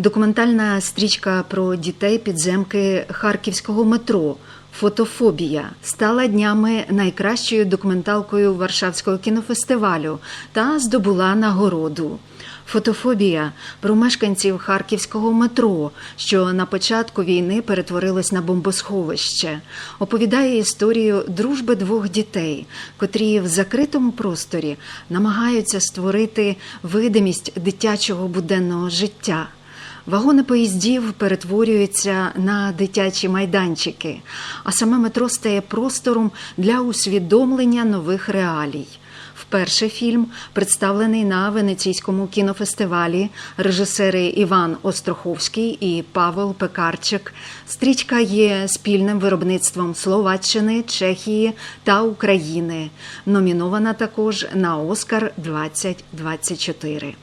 Документальна стрічка про дітей підземки харківського метро. Фотофобія стала днями найкращою документалкою Варшавського кінофестивалю та здобула нагороду. Фотофобія про мешканців харківського метро, що на початку війни перетворилось на бомбосховище, оповідає історію дружби двох дітей, котрі в закритому просторі намагаються створити видимість дитячого буденного життя. Вагони поїздів перетворюються на дитячі майданчики, а саме метро стає простором для усвідомлення нових реалій. Вперше фільм представлений на Венеційському кінофестивалі режисери Іван Остроховський і Павел Пекарчик. Стрічка є спільним виробництвом Словаччини, Чехії та України. Номінована також на Оскар 2024.